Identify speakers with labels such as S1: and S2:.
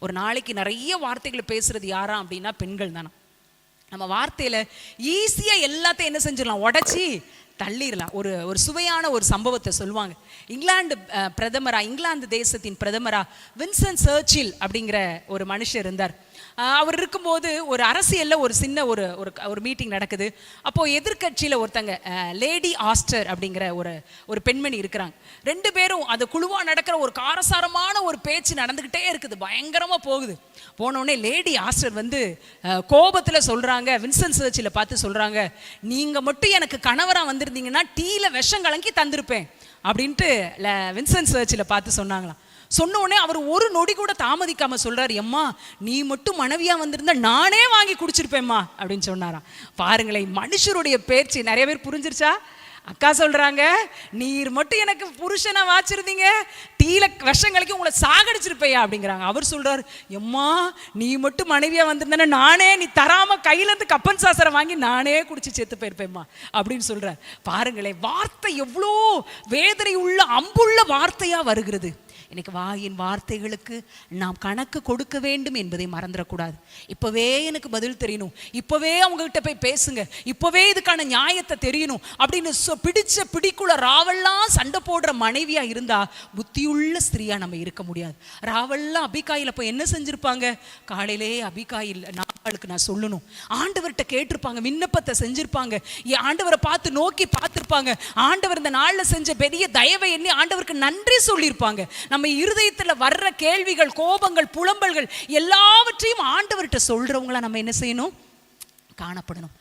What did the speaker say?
S1: ஒரு நாளைக்கு நிறைய வார்த்தைகளை பேசுறது யாரா அப்படின்னா பெண்கள் தானா. நம்ம வார்த்தையில ஈஸியா எல்லாத்தையும் என்ன செஞ்சிடலாம்? உடைச்சி தள்ளிடலாம் ஒரு ஒரு சுவையான ஒரு சம்பவத்தை சொல்லுவாங்க. இங்கிலாந்து பிரதமரா இங்கிலாந்து தேசத்தின் பிரதமரா வின்சன் சர்ச்சில் அப்படிங்கிற ஒரு மனுஷர் இருந்தார். அவர் இருக்கும்போது ஒரு அரசியலில் ஒரு சின்ன ஒரு ஒரு ஒரு மீட்டிங் நடக்குது. அப்போது எதிர்கட்சியில் ஒருத்தங்க லேடி ஆஸ்டர் அப்படிங்கிற ஒரு ஒரு பெண்மணி இருக்கிறாங்க. ரெண்டு பேரும் அந்த குழுவாக நடக்கிற ஒரு காரசாரமான ஒரு பேச்சு நடந்துக்கிட்டே இருக்குது. பயங்கரமாக போகுது. போனோடனே லேடி ஆஸ்டர் வந்து கோபத்தில் சொல்கிறாங்க வின்சன் சர்ச்சில் பார்த்து சொல்கிறாங்க நீங்கள் மட்டும் எனக்கு கணவராக வந்து வந்திருந்தீங்கன்னா டீல விஷம் கலங்கி தந்திருப்பேன் அப்படின்ட்டு வின்சன் வின்சென்ட் சர்ச்சில் பார்த்து சொன்னாங்களாம். சொன்ன உடனே அவர் ஒரு நொடி கூட தாமதிக்காம சொல்றாரு எம்மா நீ மட்டும் மனைவியா வந்திருந்தா நானே வாங்கி குடிச்சிருப்பேம்மா அப்படின்னு சொன்னாராம். பாருங்களேன் மனுஷருடைய பேச்சு நிறைய பேர் புரிஞ்சிருச்சா? அக்கா சொல்றாங்க நீர் மட்டும் எனக்கு புருஷனை வாச்சிருந்தீங்க டீல வருஷங்களுக்கு உங்களை சாகடிச்சிருப்பையா? அப்படிங்கிறாங்க. அவர் சொல்றாரு எம்மா நீ மட்டும் மனைவியாக வந்திருந்தேன்னா நானே நீ தராமல் கையிலேருந்து கப்பன் சாசரம் வாங்கி நானே குடிச்சு செத்து போயிருப்பேம்மா அப்படின்னு சொல்கிறார் பாருங்களேன் வார்த்தை எவ்வளோ வேதனை உள்ள அம்புள்ள வார்த்தையாக வருகிறது. இன்னைக்கு வாயின் வார்த்தைகளுக்கு நாம் கணக்கு கொடுக்க வேண்டும் என்பதை மறந்துடக்கூடாது. இப்போவே எனக்கு பதில் தெரியணும். இப்போவே அவங்ககிட்ட போய் பேசுங்க. இப்போவே இதுக்கான நியாயத்தை தெரியணும். அப்படின்னு சொ- பிடிச்ச பிடிக்குள்ள ராவெல்லாம் சண்டை போடுற மனைவியா இருந்தா புத்தியுள்ள ஸ்திரியா நம்ம இருக்க முடியாது. ராவெல்லாம் அபிகாயில் அப்போ என்ன செஞ்சுருப்பாங்க? காலையிலே அபிகாயில் அவளுக்கு நான் சொல்லணும். ஆண்டவர்கிட்ட கேட்டிருப்பாங்க விண்ணப்பத்தை செஞ்சிருப்பாங்க. ஆண்டவரை பார்த்து நோக்கி பார்த்திருப்பாங்க. ஆண்டவர் இந்த நாள்ல செஞ்ச பெரிய தயவை எண்ணி ஆண்டவருக்கு நன்றி சொல்லியிருப்பாங்க. நம்ம இருதயத்துல வர்ற கேள்விகள் கோபங்கள் புலம்பல்கள் எல்லாவற்றையும் ஆண்டவர்கிட்ட சொல்றவங்களா நம்ம என்ன செய்யணும்? காணப்படணும்.